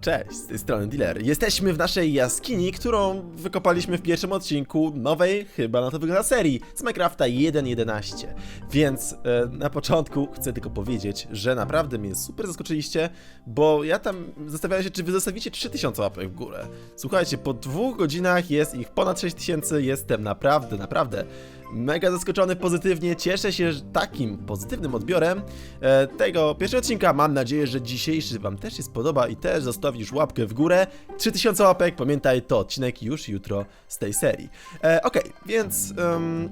Cześć, z tej strony Dealer. Jesteśmy w naszej jaskini, którą wykopaliśmy w pierwszym odcinku nowej, chyba na to wygląda serii, z Minecrafta 1.11. Więc e, na początku chcę tylko powiedzieć, że naprawdę mnie super zaskoczyliście, bo ja tam zastanawiałem się, czy wy zostawicie 3000 łapek w górę. Słuchajcie, po dwóch godzinach jest ich ponad 6000, jestem naprawdę, naprawdę mega zaskoczony pozytywnie. Cieszę się takim pozytywnym odbiorem e, tego pierwszego odcinka. Mam nadzieję, że dzisiejszy Wam też się spodoba i też zostawisz łapkę w górę. 3000 łapek, pamiętaj, to odcinek już jutro z tej serii. E, Okej, więc em,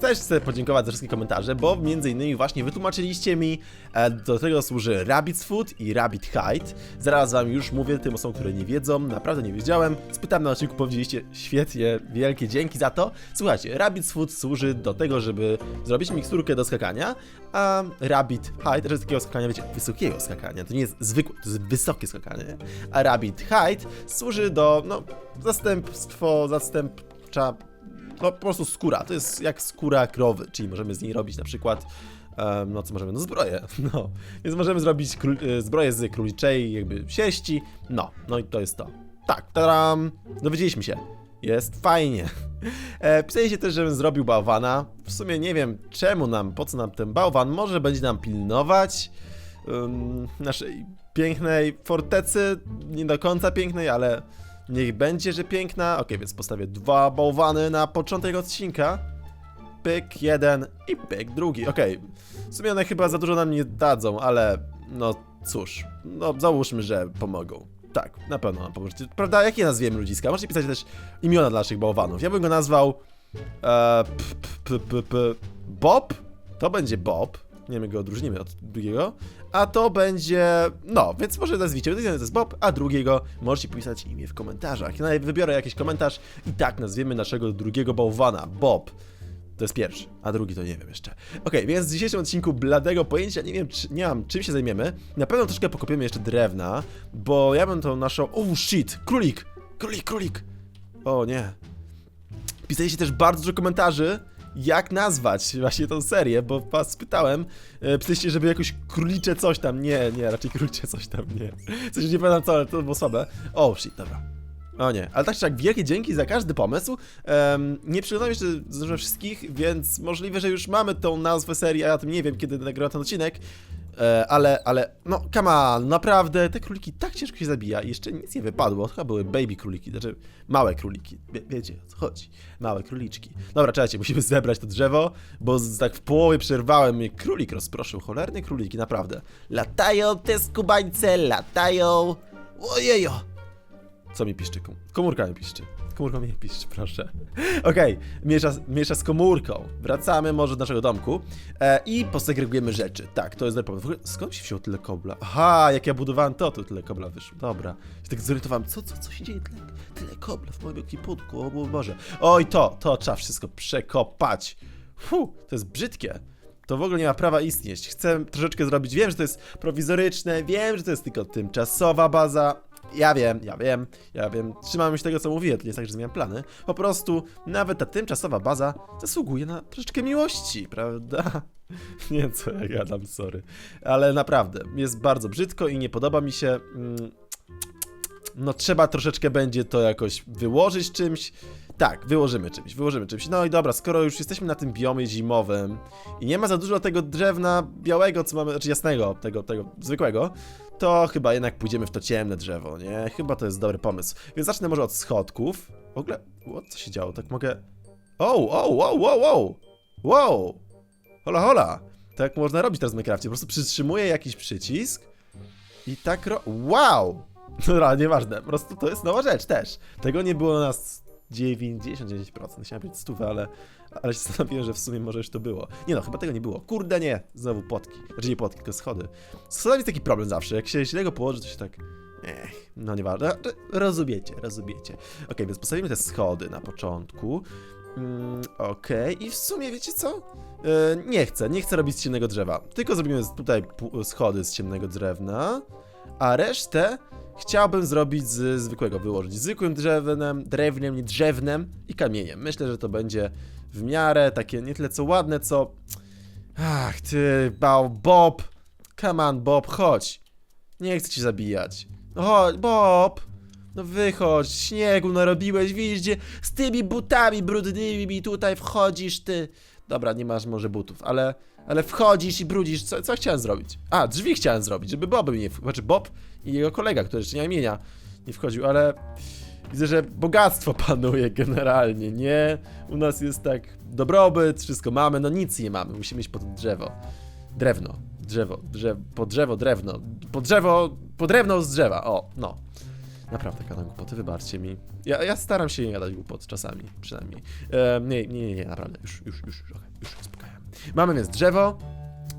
też chcę podziękować za wszystkie komentarze, bo między innymi właśnie wytłumaczyliście mi, e, do tego służy Rabbit's Food i Rabbit Hide. Zaraz Wam już mówię tym osobom, które nie wiedzą, naprawdę nie wiedziałem. Spytałem na odcinku, powiedzieliście świetnie, wielkie dzięki za to. Słuchajcie, Rabbit's Food służy do tego, żeby zrobić miksturkę do skakania, a Rabbit Hide, to jest takiego skakania, wiecie, wysokiego skakania, to nie jest zwykłe, to jest wysokie skakanie, a Rabbit Hide służy do, no, zastępstwo, zastępcza, no po prostu skóra, to jest jak skóra krowy, czyli możemy z niej robić na przykład no co możemy, no zbroję, no, więc możemy zrobić e, zbroję z króliczej jakby sieści, no, no i to jest to. Tak, taram, dowiedzieliśmy się, jest fajnie. E, Pisaliście też, żebym zrobił bałwana. W sumie nie wiem czemu nam, po co nam ten bałwan. Może będzie nam pilnować ym, naszej pięknej fortecy. Nie do końca pięknej, ale niech będzie, że piękna. Ok, więc postawię dwa bałwany na początek odcinka. Pyk jeden i pyk drugi. Okej, w sumie one chyba za dużo nam nie dadzą, ale no cóż, no załóżmy, że pomogą. Tak, na pewno nam pomożecie. Prawda, jakie nazwiemy ludziska? Możecie pisać też imiona dla naszych bałwanów. Ja bym go nazwał e, p, p, p, Bob. To będzie Bob. Nie my go odróżnimy od drugiego. A to będzie. No, więc może nazwijcie. Jeden to Bob, a drugiego możecie pisać imię w komentarzach. Ja wybiorę jakiś komentarz i tak nazwiemy naszego drugiego bałwana. Bob. To jest pierwszy, a drugi to nie wiem jeszcze. Okej, więc w dzisiejszym odcinku bladego pojęcia nie wiem, czy, nie mam czym się zajmiemy. Na pewno troszkę pokopiemy jeszcze drewna, bo ja bym tą naszą... Oh shit! Królik! Królik, królik! O nie. Pisaliście też bardzo dużo komentarzy, jak nazwać właśnie tą serię, bo was spytałem. E, pisaliście, żeby jakoś królicze coś tam. Nie, nie, raczej królicze coś tam, nie. Coś nie pamiętam co, ale to było słabe. Shit, dobra. O nie, ale tak czy tak, wielkie dzięki za każdy pomysł. Em, nie przeglądam jeszcze ze wszystkich, więc możliwe, że już mamy tą nazwę serii, a ja tym nie wiem, kiedy nagrywam ten odcinek. E, ale, ale, no, come on, naprawdę, te króliki tak ciężko się zabija i jeszcze nic nie wypadło. Chyba były baby króliki, znaczy małe króliki. Wie, wiecie o co chodzi. Małe króliczki. Dobra, czekajcie, musimy zebrać to drzewo, bo z, tak w połowie przerwałem mnie królik rozproszył. Cholerne króliki, naprawdę. Latają te skubańce, latają. Ojejo! Co mi piszczy? Kom- Komórka mi piszczy. Komórka mi piszczy, proszę. Okej, miesza, miesza z komórką. Wracamy może do naszego domku e, i posegregujemy rzeczy. Tak, to jest dobry pomysł. W ogóle skąd się wziął tyle kobla? Aha, jak ja budowałem to, to tyle kobla wyszło. Dobra. Się tak zorientowałem, co, co, co się dzieje? Tyle, tyle kobla w moim ekwipunku, o Boże. Oj, to, to trzeba wszystko przekopać. Fu, to jest brzydkie. To w ogóle nie ma prawa istnieć. Chcę troszeczkę zrobić. Wiem, że to jest prowizoryczne, wiem, że to jest tylko tymczasowa baza. Ja wiem, ja wiem, ja wiem. Trzymam się tego, co mówiłem. To nie jest tak, że zmieniam plany. Po prostu nawet ta tymczasowa baza zasługuje na troszeczkę miłości, prawda? Nie co ja gadam, sorry. Ale naprawdę, jest bardzo brzydko i nie podoba mi się. Mm, no trzeba troszeczkę będzie to jakoś wyłożyć czymś. Tak, wyłożymy czymś, wyłożymy czymś. No i dobra, skoro już jesteśmy na tym biomie zimowym i nie ma za dużo tego drewna białego, co mamy, znaczy jasnego, tego, tego zwykłego, to chyba jednak pójdziemy w to ciemne drzewo, nie? Chyba to jest dobry pomysł. Więc zacznę może od schodków. W ogóle, what, co się działo? Tak mogę... O, o, wow, wow, wow! Wow! Hola, hola! Tak można robić teraz w Minecrafcie. Po prostu przytrzymuję jakiś przycisk i tak ro... Wow! Dobra, nieważne. Po prostu to jest nowa rzecz też. Tego nie było na 99%. Chciałem być 100, ale, ale się zastanowiłem, że w sumie może już to było. Nie no, chyba tego nie było. Kurde nie! Znowu płotki. Znaczy nie tylko schody. Z schodami jest taki problem zawsze. Jak się źle go położy, to się tak... Ech, no nieważne. Rozumiecie, rozumiecie. Okej, więc postawimy te schody na początku. Mm, Okej, i w sumie wiecie co? E, nie chcę, nie chcę robić z ciemnego drzewa. Tylko zrobimy tutaj schody z ciemnego drewna, a resztę chciałbym zrobić z zwykłego, wyłożyć zwykłym drewnem, drewnem, nie drzewnem i kamieniem. Myślę, że to będzie w miarę takie nie tyle co ładne, co... Ach, ty, bał, Bob! Come on, Bob, chodź! Nie chcę cię zabijać. Chodź, Bob! No wychodź, śniegu narobiłeś, widzisz, gdzie z tymi butami brudnymi tutaj wchodzisz ty. Dobra, nie masz może butów, ale, ale wchodzisz i brudzisz. Co, co chciałem zrobić? A, drzwi chciałem zrobić, żeby Bob nie. Znaczy Bob i jego kolega, który jeszcze nie imienia, nie wchodził, ale widzę, że bogactwo panuje generalnie, nie? U nas jest tak dobrobyt, wszystko mamy, no nic nie mamy, musimy iść pod drzewo. Drewno, drzewo, drzewo, po drzewo, drewno, po drzewo, po drewno z drzewa, o, no. Naprawdę gadam głupoty, wybaczcie mi. Ja, ja staram się nie gadać głupot czasami, przynajmniej. E, nie, nie, nie, nie, naprawdę, już, już, już, okej, już uspokajam. Mamy więc drzewo,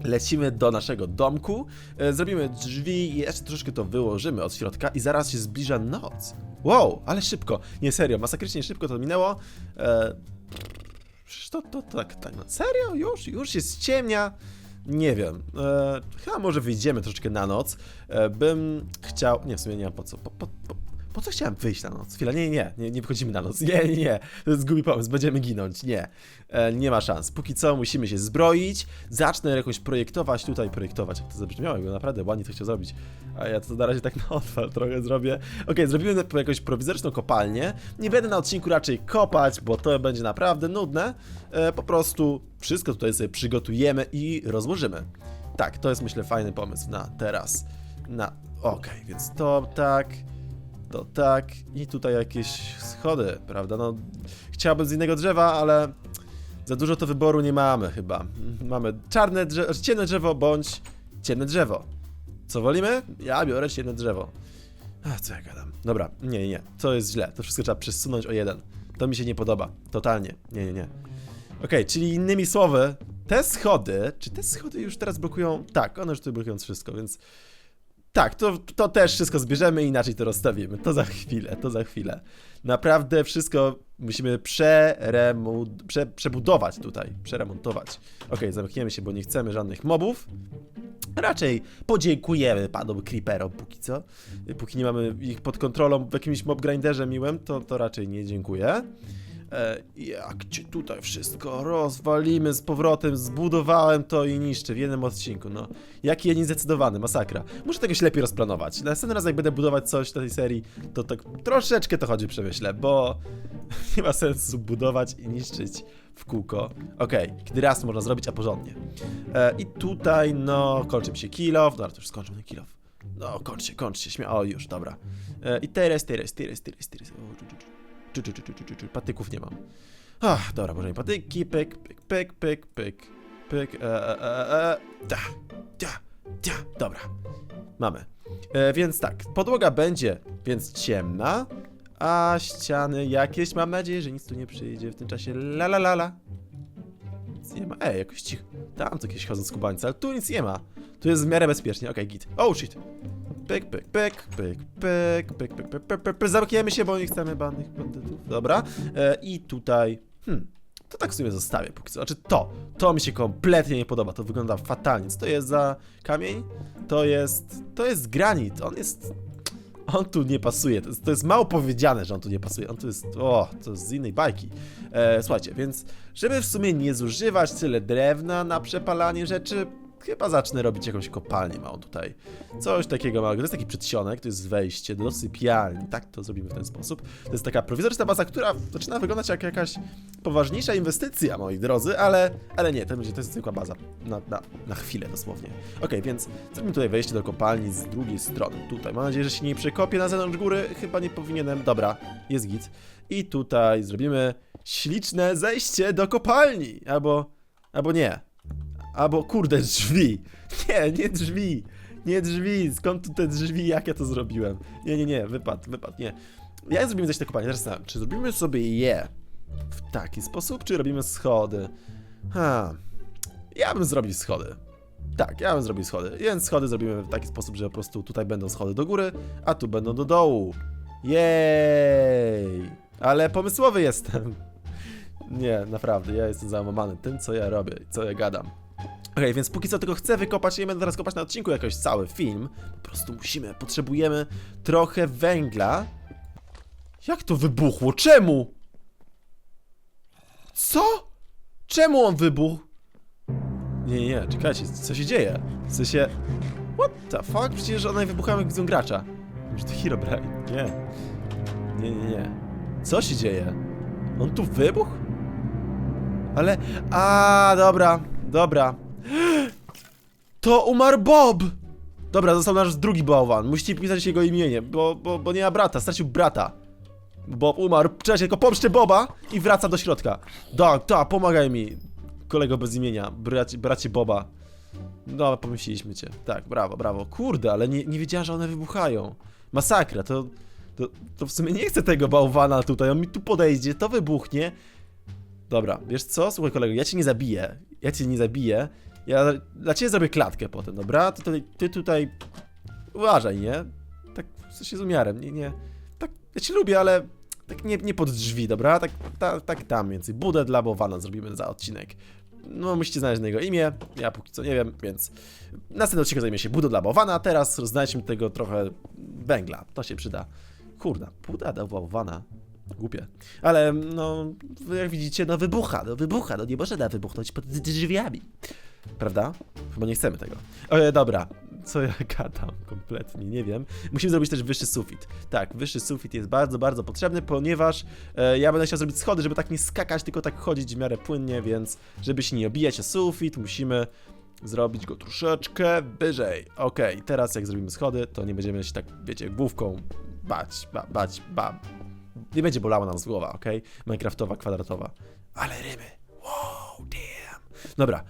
lecimy do naszego domku, e, zrobimy drzwi i jeszcze troszeczkę to wyłożymy od środka i zaraz się zbliża noc. Wow, ale szybko, nie serio, masakrycznie szybko to minęło. E, Przecież to, to tak, tak, no serio? Już, już jest ciemnia? Nie wiem. E, chyba może wyjdziemy troszeczkę na noc. E, bym chciał. Nie, w sumie nie mam po co. Po, po, po, po co chciałem wyjść na noc? Chwila, nie, nie, nie, nie wychodzimy na noc. Nie, nie, nie. To jest głupi pomysł, będziemy ginąć. Nie. E, nie ma szans. Póki co musimy się zbroić. Zacznę jakoś projektować tutaj, projektować. Jak to zabrzmiało, jakby naprawdę ładnie to chciał zrobić. A ja to na razie tak na odwal trochę zrobię. Okej, zrobimy jakąś prowizoryczną kopalnię. Nie będę na odcinku raczej kopać, bo to będzie naprawdę nudne. E, po prostu wszystko tutaj sobie przygotujemy i rozłożymy. Tak, to jest myślę fajny pomysł na teraz. Na. Okej, więc to tak. To tak. I tutaj jakieś schody, prawda? No, chciałbym z innego drzewa, ale za dużo to wyboru nie mamy chyba. Mamy czarne drzewo, ciemne drzewo bądź ciemne drzewo. Co wolimy? Ja biorę ciemne drzewo. A, co ja gadam? Dobra, nie, nie. To jest źle. To wszystko trzeba przesunąć o jeden. To mi się nie podoba. Totalnie. Nie, nie, nie. Okej, czyli innymi słowy, te schody, czy te schody już teraz blokują? Tak, one już tutaj blokują wszystko, więc tak, to, to też wszystko zbierzemy inaczej to rozstawimy. To za chwilę, to za chwilę. Naprawdę wszystko musimy przeremu, prze, przebudować tutaj, przeremontować. Okej, zamkniemy się, bo nie chcemy żadnych mobów. Raczej podziękujemy panom Creeperom póki co. Póki nie mamy ich pod kontrolą w jakimś mob grinderze miłym, to, to raczej nie dziękuję. E, jak cię tutaj wszystko rozwalimy z powrotem, zbudowałem to i niszczę w jednym odcinku, no. Jaki ja niezdecydowany, masakra. Muszę tegoś lepiej rozplanować. Następny raz jak będę budować coś w tej serii, to tak troszeczkę to chodzi przemyślę, bo nie ma sensu budować i niszczyć w kółko. Okej, kiedy raz można zrobić, a porządnie. E, I tutaj, no, kończy mi się kill off, dobra, to już skończył ten kill off. No, kończcie, kończcie, śmia... O, już, dobra. E, I teraz, teraz, teraz, teraz, teraz. O, Czu, czu, czu, czu, czu, czu. Patyków nie mam. Ach, dobra, może patyki, pyk, pyk, pyk, pyk, pyk, pyk, e, e, e, e, da, da, da, dobra. Mamy. E, więc tak, podłoga będzie więc ciemna, a ściany jakieś, mam nadzieję, że nic tu nie przyjdzie w tym czasie. La la la la. Nic nie ma. Ej, jakoś cicho. Tam to jakieś chodzą skubańce, ale tu nic nie ma. Tu jest w miarę bezpiecznie. Okej, git. Oh shit. Pyk, pyk, pyk, pyk, pyk, pyk, pyk, pyk, pyk, pyk, pyk. Zamkniemy się, bo nie chcemy bannych bandytów. Dobra. E, I tutaj. Hmm. To tak w sumie zostawię póki co. Znaczy to. To mi się kompletnie nie podoba. To wygląda fatalnie. Co to jest za kamień? To jest. To jest granit. On jest. On tu nie pasuje. To jest, to jest mało powiedziane, że on tu nie pasuje. On tu jest. O, to jest z innej bajki. E, słuchajcie, więc żeby w sumie nie zużywać tyle drewna na przepalanie rzeczy, chyba zacznę robić jakąś kopalnię małą tutaj. Coś takiego małego. To jest taki przedsionek, to jest wejście do sypialni. Tak to zrobimy w ten sposób. To jest taka prowizoryczna baza, która zaczyna wyglądać jak jakaś poważniejsza inwestycja, moi drodzy, ale, ale nie, to, będzie, to jest zwykła baza. Na, na, na chwilę dosłownie. Okej, więc zrobimy tutaj wejście do kopalni z drugiej strony. Tutaj. Mam nadzieję, że się nie przekopię na zewnątrz góry. Chyba nie powinienem. Dobra, jest git. I tutaj zrobimy śliczne zejście do kopalni. Albo, albo nie. Albo kurde, drzwi. Nie, nie drzwi. Nie drzwi. Skąd tu te drzwi? Jak ja to zrobiłem? Nie, nie, nie. Wypad, wypad, nie. Jak zrobimy zejście do kopalni? Teraz zastanawiam, czy zrobimy sobie je w taki sposób, czy robimy schody? Ha. Ja bym zrobił schody. Tak, ja bym zrobił schody. Więc schody zrobimy w taki sposób, że po prostu tutaj będą schody do góry, a tu będą do dołu. Jej! Ale pomysłowy jestem. Nie, naprawdę, ja jestem załamany tym, co ja robię, co ja gadam. Okej, więc póki co tylko chcę wykopać, nie będę teraz kopać na odcinku jakoś cały film. Po prostu musimy, potrzebujemy trochę węgla. Jak to wybuchło? Czemu? Co? Czemu on wybuchł? Nie, nie, nie, czekajcie, co się dzieje? W sensie... What the fuck? Przecież one wybuchają jak widzą gracza. Może to Herobrine? Nie. Nie, nie, nie. Co się dzieje? On tu wybuchł? Ale... A, dobra, dobra. To umarł Bob! Dobra, został nasz drugi bałwan. Musicie pisać jego imienie, bo, bo, bo nie ma brata, stracił brata. Bob umarł. Czekajcie, tylko pomszczę Boba i wraca do środka. Da, da, pomagaj mi. Kolego bez imienia, bracie, bracie Boba. No, pomyśleliśmy cię. Tak, brawo, brawo. Kurde, ale nie, nie wiedziałem, że one wybuchają. Masakra, to, to, to w sumie nie chcę tego bałwana tutaj. On mi tu podejdzie, to wybuchnie. Dobra, wiesz co? Słuchaj kolego, ja cię nie zabiję. Ja cię nie zabiję. Ja dla ciebie zrobię klatkę potem, dobra? Ty, tutaj- ty tutaj uważaj, nie? Tak w sensie z umiarem, nie, nie. Tak, ja cię lubię, ale tak nie, nie pod drzwi, dobra? Tak, tak, tak tam więcej. Budę dla Bowana zrobimy za odcinek. No, musicie znaleźć na jego imię. Ja póki co nie wiem, więc następny odcinek zajmie się budą dla Bowana. Teraz znajdźmy tego trochę węgla. To się przyda. Kurda, buda dla Bowana. Głupie. Ale no, jak widzicie, no wybucha, no wybucha, no nie może da wybuchnąć pod drzwiami. Prawda? Chyba nie chcemy tego. E, dobra, co ja gadam? Kompletnie nie wiem. Musimy zrobić też wyższy sufit. Tak, wyższy sufit jest bardzo, bardzo potrzebny, ponieważ e, ja będę chciał zrobić schody, żeby tak nie skakać, tylko tak chodzić w miarę płynnie, więc żeby się nie obijać o sufit, musimy zrobić go troszeczkę wyżej. Okej, teraz jak zrobimy schody, to nie będziemy się tak, wiecie, główką bać, ba, bać, ba. Nie będzie bolała nam z głowa, okej? Minecraftowa, kwadratowa. Ale rymy. Wow, damn. Dobra,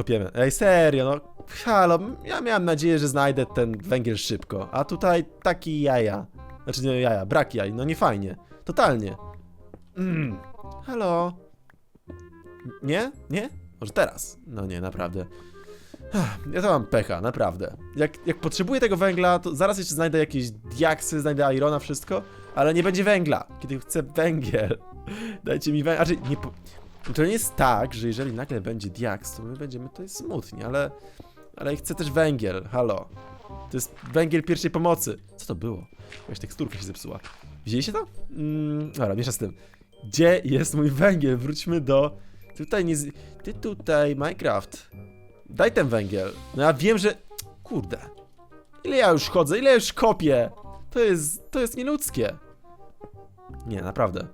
Kopiemy. Ej, serio, no. Halo, ja miałem nadzieję, że znajdę ten węgiel szybko. A tutaj taki jaja. Znaczy nie jaja, brak jaj. No nie fajnie. Totalnie. Mm. Halo? Nie? Nie? Może teraz? No nie, naprawdę. Ja to mam pecha, naprawdę. Jak, jak potrzebuję tego węgla, to zaraz jeszcze znajdę jakieś diaksy, znajdę irona, wszystko, ale nie będzie węgla, kiedy chcę węgiel. Dajcie mi węgiel. Znaczy, nie po... To nie jest tak, że jeżeli nagle będzie diaks, to my będziemy tutaj smutni, ale... Ale chcę też węgiel, halo. To jest węgiel pierwszej pomocy. Co to było? Jakaś teksturka się zepsuła. Widzieliście to? Mm, dobra, miesza z tym. Gdzie jest mój węgiel? Wróćmy do... Tutaj nie... Z... Ty tutaj, Minecraft. Daj ten węgiel. No ja wiem, że... Kurde. Ile ja już chodzę? Ile ja już kopię? To jest... To jest nieludzkie. Nie, naprawdę.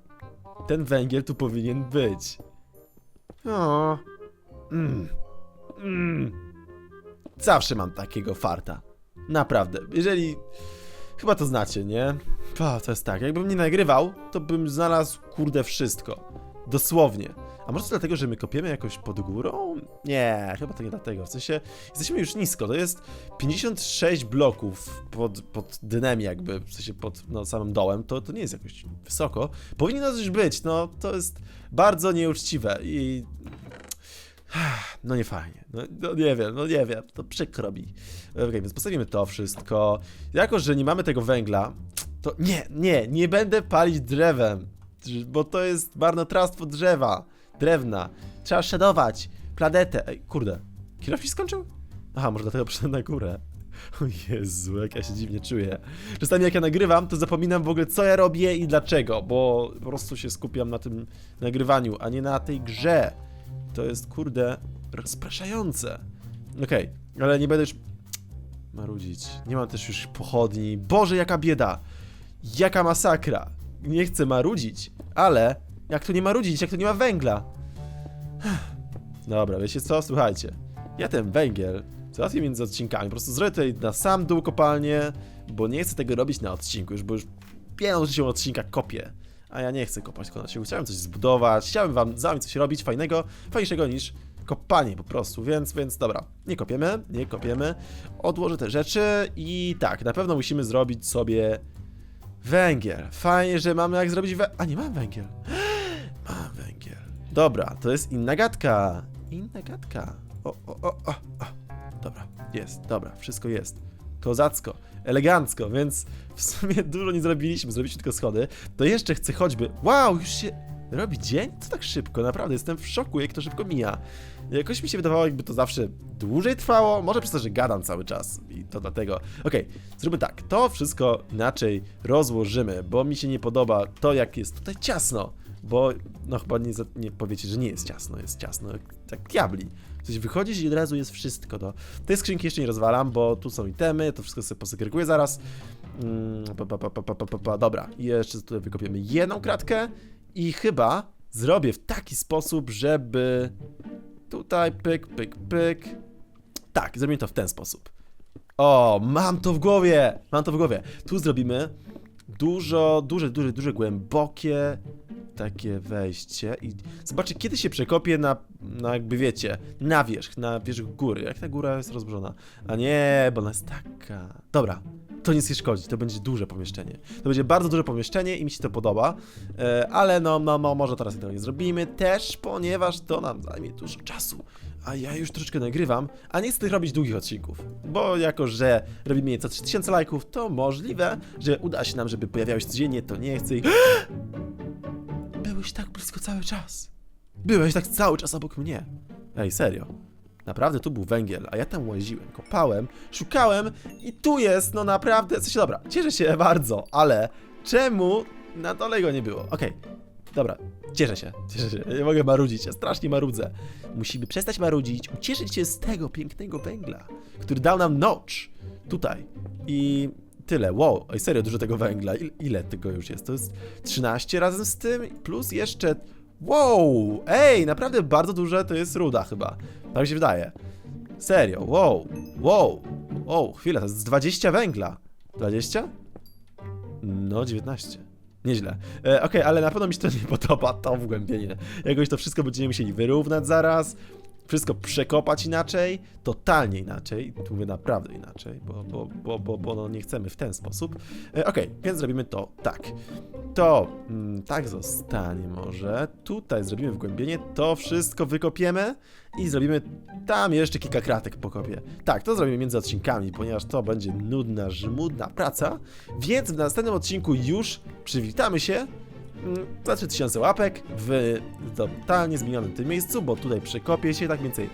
Ten węgiel tu powinien być. O. Mm. Mm. Zawsze mam takiego farta. Naprawdę. Jeżeli... Chyba to znacie, nie? Pa, to jest tak. Jakbym nie nagrywał, to bym znalazł, kurde, wszystko. Dosłownie. A może to dlatego, że my kopiemy jakoś pod górą? Nie, chyba to nie dlatego. W sensie, jesteśmy już nisko. To jest 56 bloków pod, pod dnem jakby, w sensie pod no, samym dołem. To, to nie jest jakoś wysoko. Powinno już być, no. To jest bardzo nieuczciwe i... No nie fajnie. No, no nie wiem, no nie wiem. To przykro mi. Okej, więc postawimy to wszystko. Jako, że nie mamy tego węgla, to nie, nie, nie będę palić drewem, bo to jest marnotrawstwo drzewa, drewna. Trzeba szadować planetę. Ej, kurde, się skończył? Aha, może dlatego przyszedłem na górę. O Jezu, jak ja się dziwnie czuję. Czasami jak ja nagrywam, to zapominam w ogóle co ja robię i dlaczego, bo po prostu się skupiam na tym nagrywaniu, a nie na tej grze. To jest, kurde, rozpraszające. Okej, ale nie będę już marudzić. Nie mam też już pochodni. Boże, jaka bieda! Jaka masakra! Nie chcę marudzić, ale jak tu nie marudzić, jak tu nie ma węgla? Dobra, wiecie co? Słuchajcie. Ja ten węgiel załatwię między odcinkami. Po prostu zrobię tutaj na sam dół kopalnię, bo nie chcę tego robić na odcinku, już bo już piękną się odcinka kopię. A ja nie chcę kopać odcinku. Chciałem coś zbudować, chciałem wam z wami coś robić fajnego, fajniejszego niż kopanie po prostu, więc, więc dobra, nie kopiemy, nie kopiemy, odłożę te rzeczy i tak, na pewno musimy zrobić sobie węgiel. Fajnie, że mamy jak zrobić wę... A, nie mam węgiel. Dobra, to jest inna gadka. Inna gadka. O, o, o, o, o. Dobra, jest, dobra, wszystko jest. Kozacko, elegancko, więc w sumie dużo nie zrobiliśmy, zrobiliśmy tylko schody. To jeszcze chcę choćby... Wow, już się robi dzień? Co tak szybko? Naprawdę, jestem w szoku, jak to szybko mija. Jakoś mi się wydawało, jakby to zawsze dłużej trwało. Może przez to, że gadam cały czas i to dlatego. Okej, zróbmy tak. To wszystko inaczej rozłożymy, bo mi się nie podoba to, jak jest tutaj ciasno bo no chyba nie, nie powiecie, że nie jest ciasno, jest ciasno tak diabli. W sensie wychodzisz i od razu jest wszystko. To. Te skrzynki jeszcze nie rozwalam, bo tu są itemy, to wszystko sobie posegreguję zaraz. Mm, pa, pa, pa, pa, Dobra, jeszcze tutaj wykopiemy jedną kratkę i chyba zrobię w taki sposób, żeby tutaj pyk, pyk, pyk. Tak, zrobimy to w ten sposób. O, mam to w głowie! Mam to w głowie. Tu zrobimy dużo, duże, duże, duże, głębokie takie wejście i zobaczcie, kiedy się przekopię na, na jakby wiecie, na wierzch, na wierzch góry, jak ta góra jest rozburzona. A nie, bo ona jest taka... Dobra, to nic nie szkodzi, to będzie duże pomieszczenie. To będzie bardzo duże pomieszczenie i mi się to podoba, e, ale no, no, no może teraz tego nie zrobimy też, ponieważ to nam zajmie dużo czasu. A ja już troszeczkę nagrywam, a nie chcę tych robić długich odcinków, bo jako, że robimy je co 3000 lajków, to możliwe, że uda się nam, żeby pojawiały się codziennie, to nie chcę i... Byłeś tak blisko cały czas. Byłeś tak cały czas obok mnie. Ej, serio. Naprawdę tu był węgiel, a ja tam łaziłem, kopałem, szukałem i tu jest, no naprawdę, coś dobra, cieszę się bardzo, ale czemu na dole go nie było? Okej, dobra, cieszę się, cieszę się, nie mogę marudzić, ja strasznie marudzę. Musimy przestać marudzić, ucieszyć się z tego pięknego węgla, który dał nam Notch, tutaj i tyle, wow, oj serio, dużo tego węgla, Il, ile tego już jest? To jest 13 razem z tym, plus jeszcze, wow, ej, naprawdę bardzo duże to jest ruda chyba, tak mi się wydaje. Serio, wow, wow, wow, chwila, to jest 20 węgla. 20? No, 19. Nieźle. E, Okej, ale na pewno mi się to nie podoba, to wgłębienie. Jakoś to wszystko będziemy musieli wyrównać zaraz, wszystko przekopać inaczej, totalnie inaczej, tu mówię naprawdę inaczej, bo, bo, bo, bo, bo no nie chcemy w ten sposób. E, Okej, więc zrobimy to tak. To mm, tak zostanie może. Tutaj zrobimy wgłębienie, to wszystko wykopiemy i zrobimy tam jeszcze kilka kratek pokopię. Tak, to zrobimy między odcinkami, ponieważ to będzie nudna, żmudna praca, więc w następnym odcinku już przywitamy się za 3000 łapek w totalnie zmienionym tym miejscu, bo tutaj przekopię się tak więcej.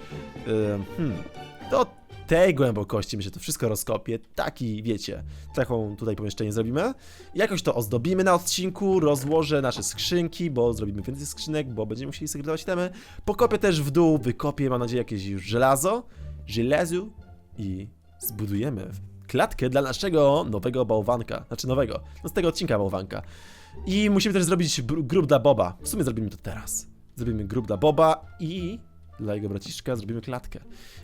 Hmm, do tej głębokości myślę, że to wszystko rozkopię. Taki, wiecie, taką tutaj pomieszczenie zrobimy. Jakoś to ozdobimy na odcinku, rozłożę nasze skrzynki, bo zrobimy więcej skrzynek, bo będziemy musieli segregować temy. Pokopię też w dół, wykopię, mam nadzieję, jakieś już żelazo, żelazu i zbudujemy klatkę dla naszego nowego bałwanka. Znaczy nowego, no z tego odcinka bałwanka. I musimy też zrobić grób dla Boba. W sumie zrobimy to teraz. Zrobimy grób dla Boba i dla jego braciszka zrobimy klatkę.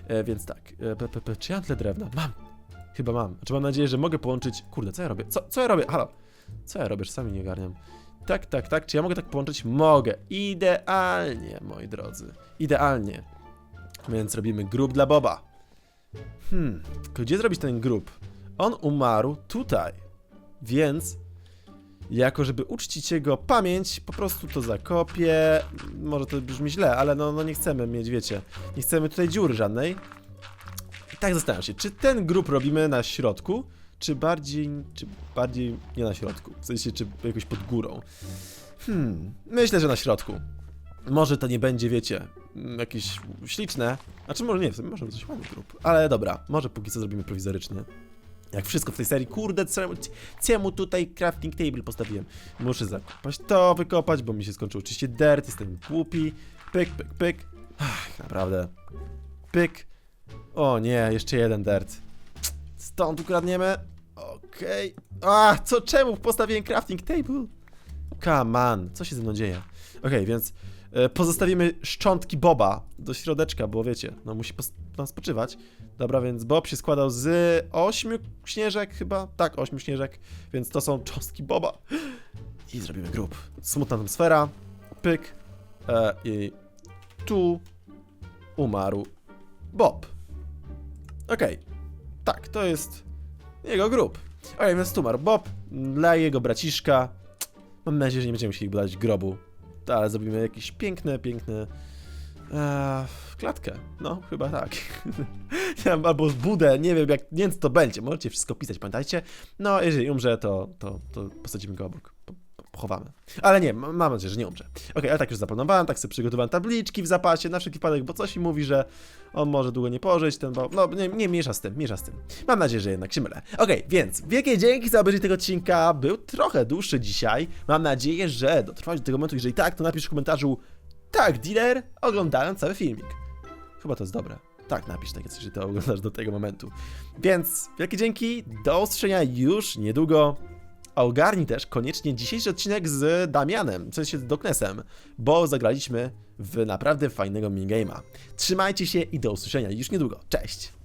E, więc tak, e, czy ja tyle drewna? Mam. Chyba mam. Znaczy mam nadzieję, że mogę połączyć... Kurde, co ja robię? Co, co ja robię? Halo. Co ja robię? Sami nie ogarniam. Tak, tak, tak. Czy ja mogę tak połączyć? Mogę. Idealnie, moi drodzy. Idealnie. Więc robimy grób dla Boba. Hmm, gdzie zrobić ten grób? On umarł tutaj. Więc jako żeby uczcić jego pamięć, po prostu to zakopię. Może to brzmi źle, ale no, no nie chcemy mieć, wiecie, nie chcemy tutaj dziury żadnej. I tak zastanawiam się, czy ten grób robimy na środku, czy bardziej, czy bardziej nie na środku, w sensie, czy jakoś pod górą. Hmm, myślę, że na środku. Może to nie będzie, wiecie, mm, jakieś śliczne, znaczy może nie, w może coś ładny grób, ale dobra, może póki co zrobimy prowizorycznie. Jak wszystko w tej serii, kurde, czemu- tutaj crafting table postawiłem? Muszę zakopać to, wykopać, bo mi się skończył oczywiście dirt, jestem głupi. Pyk, pyk, pyk. Ach, naprawdę. Pyk. O nie, jeszcze jeden dirt. Stąd ukradniemy. Okej. A, co, czemu postawiłem crafting table? Come on, co się ze mną dzieje? Okej, więc e, pozostawimy szczątki Boba do środeczka, bo wiecie, no musi tam spoczywać. Dobra, więc Bob się składał z ośmiu śnieżek chyba? Tak, ośmiu śnieżek, więc to są cząstki Boba. I zrobimy grób. Smutna atmosfera. Pyk. E, I tu umarł Bob. Okej. Tak, to jest jego grób. Okej, więc tu umarł Bob dla jego braciszka. Mam nadzieję, że nie będziemy musieli budować grobu. Ale zrobimy jakieś piękne, piękne Eee, klatkę. No, chyba tak. Albo budę, nie wiem, jak, nie wiem co to będzie. Możecie wszystko pisać, pamiętajcie. No, jeżeli umrze, to, to, to posadzimy go obok. Ale nie, mam nadzieję, że nie umrze. Okej, ale tak już zaplanowałem, tak sobie przygotowałem tabliczki w zapasie, na wszelki wypadek, bo coś mi mówi, że on może długo nie pożyć, ten bo... No, nie, nie miesza z tym, miesza z tym. Mam nadzieję, że jednak się mylę. Okej, więc wielkie dzięki za obejrzenie tego odcinka. Był trochę dłuższy dzisiaj. Mam nadzieję, że dotrwałeś do tego momentu. Jeżeli tak, to napisz w komentarzu tak, dealer, oglądałem cały filmik. Chyba to jest dobre. Tak, napisz takie coś, że to oglądasz do tego momentu. Więc wielkie dzięki, do usłyszenia już niedługo. A ogarnij też koniecznie dzisiejszy odcinek z Damianem, w sensie z Doknesem, bo zagraliśmy w naprawdę fajnego minigame'a. Trzymajcie się i do usłyszenia już niedługo. Cześć!